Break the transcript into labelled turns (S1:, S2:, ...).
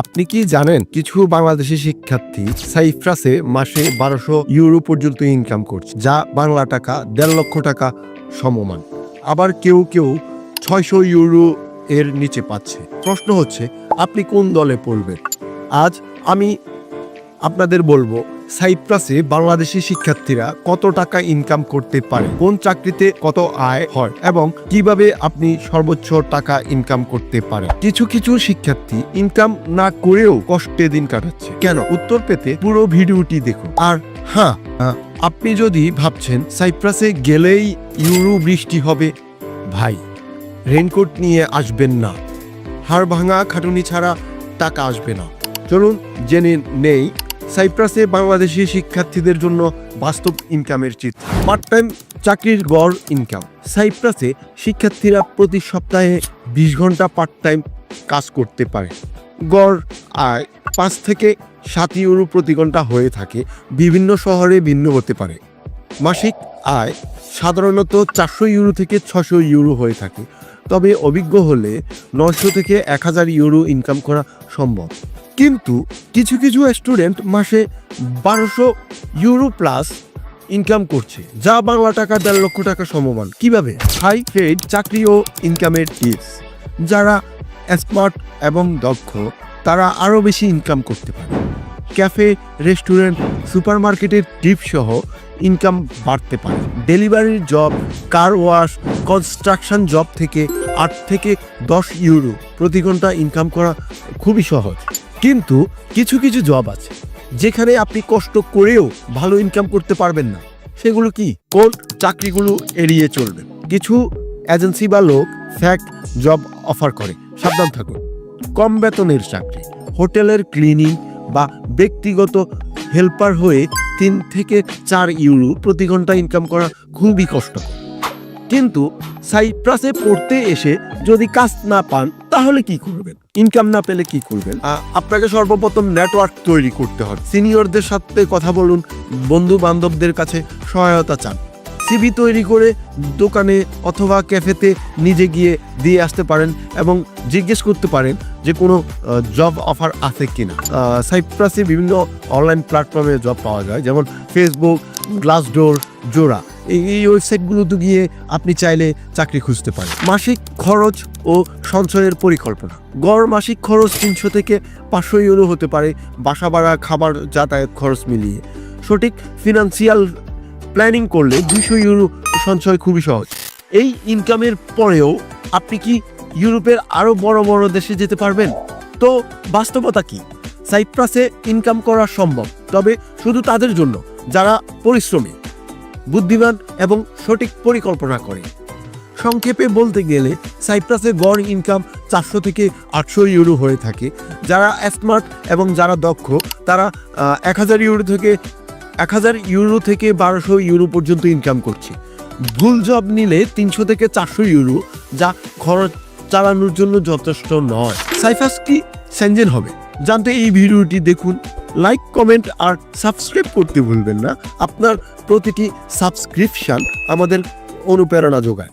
S1: আপনি কি জানেন কিছু বাংলাদেশি শিক্ষার্থী সাইফ্রাসে মাসে বারোশো ইউরো পর্যন্ত ইনকাম করছে, যা বাংলা টাকা দেড় লক্ষ টাকা সমমান। আবার কেউ কেউ ছয়শো ইউরো এর নিচে পাচ্ছে। প্রশ্ন হচ্ছে, আপনি কোন দলে পড়বেন? আজ আমি আপনাদের বলব সাইপ্রাসে বাংলাদেশি শিক্ষার্থীরা কত টাকা ইনকাম করতে পারে? কোন চাকরিতে কত আয় হয়? এবং কীভাবে আপনি সর্বোচ্চ টাকা ইনকাম করতে পারেন? কিছু কিছু শিক্ষার্থী ইনকাম না করেও কষ্টে দিন কাটাচ্ছে। কেন? উত্তর পেতে পুরো ভিডিওটি দেখুন। আর হ্যাঁ আপনি যদি ভাবছেন সাইপ্রাসে গেলেই ইউরো বৃষ্টি হবে, ভাই রেনকোট নিয়ে আসবেন না। হাড় ভাঙা খাটুনি ছাড়া টাকা আসবে না। চলুন জেনে নেই সাইপ্রাসে বাংলাদেশি শিক্ষার্থীদের জন্য বাস্তব ইনকামের চিত্র। পার্ট টাইম চাকরির গড় ইনকাম সাইপ্রাসে শিক্ষার্থীরা প্রতি সপ্তাহে বিশ ঘণ্টা পার্ট টাইম কাজ করতে পারে। গড় আয় পাঁচ থেকে সাত ইউরো প্রতি ঘণ্টা হয়ে থাকে, বিভিন্ন শহরে ভিন্ন হতে পারে। মাসিক আয় সাধারণত চারশো ইউরো থেকে ছশো ইউরো হয়ে থাকে, তবে অভিজ্ঞ হলে নশো থেকে এক হাজার ইউরো ইনকাম করা সম্ভব। কিন্তু কিছু কিছু স্টুডেন্ট মাসে বারোশো ইউরো প্লাস ইনকাম করছে, যা বাংলা টাকা দেড় লক্ষ টাকা সমমান। কীভাবে? হাই পেড চাকরি ও ইনকামের টিপস। যারা স্মার্ট এবং দক্ষ, তারা আরও বেশি ইনকাম করতে পারে। ক্যাফে, রেস্টুরেন্ট, সুপারমার্কেটের টিপ সহ ইনকাম বাড়তে পারে। ডেলিভারির job, car wash, construction job থেকে আট থেকে দশ ইউরো প্রতি ঘণ্টা ইনকাম করা খুবই সহজ। কিন্তু কিছু কিছু জব আছে, যেখানে আপনি কষ্ট করেও ভালো ইনকাম করতে পারবেন না। সেগুলো কি? কোন চাকরিগুলো এড়িয়ে চলবে কিছু এজেন্সি বা লোক ফ্যাক্ট জব অফার করে। সাবধান থাকুন। কম বেতনের চাকরি, হোটেলের ক্লিনিং বা ব্যক্তিগত হেল্পার হয়ে তিন থেকে চার ইউরো প্রতি ঘণ্টা ইনকাম করা খুবই কষ্টকর। কিন্তু সাইপ্রাসে পড়তে এসে যদি কাজ না পান তাহলে কি করবেন? ইনকাম না পেলে কি করবেন? আপনাকে সর্বপ্রথম নেটওয়ার্ক তৈরি করতে হবে। সিনিয়রদের সাথে কথা বলুন বন্ধু বান্ধবদের কাছে সহায়তা চান। সিভি তৈরি করে দোকানে অথবা ক্যাফেতে নিজে গিয়ে দিয়ে আসতে পারেন এবং জিজ্ঞেস করতে পারেন যে কোনো জব অফার আছে কি না সাইপ্রাসে বিভিন্ন অনলাইন প্ল্যাটফর্মে জব পাওয়া যায়। যেমন ফেসবুক গ্লাসডোর জোড়া। এই এই ওয়েবসাইটগুলোতে গিয়ে আপনি চাইলে চাকরি খুঁজতে পারেন। মাসিক খরচ ও সঞ্চয়ের পরিকল্পনা। গড় মাসিক খরচ তিনশো থেকে পাঁচশো ইউরো হতে পারে বাসা ভাড়া, খাবার যাতায়াত খরচ মিলিয়ে। সঠিক ফিনান্সিয়াল প্ল্যানিং করলে দুশো ইউরো সঞ্চয় খুবই সহজ। এই ইনকামের পরেও আপনি কি ইউরোপের আরও বড় বড় দেশে যেতে পারবেন? তো বাস্তবতা কি? সাইপ্রাসে ইনকাম করা সম্ভব, তবে শুধু তাদের জন্য, যারা পরিশ্রমী। বুদ্ধিমান এবং সঠিক পরিকল্পনা করে। সংক্ষেপে বলতে গেলে, সাইপ্রাসের গড় ইনকাম চারশো থেকে আটশো ইউরো হয়ে থাকে। যারা স্মার্ট এবং যারা দক্ষ, তারা এক হাজার ইউরো থেকে, এক হাজার ইউরো থেকে বারোশো ইউরো পর্যন্ত ইনকাম করছে। ভুল জব নিলে তিনশো থেকে চারশো ইউরো যা খরচ চালানোর জন্য যথেষ্ট নয়। সাইফাস কি সেঞ্জেন হবে? জানতে এই ভিডিওটি দেখুন। লাইক কমেন্ট আর সাবস্ক্রাইব করতে ভুলবেন না। আপনার প্রতিটি সাবস্ক্রিপশান আমাদের অনুপ্রেরণা যোগায়।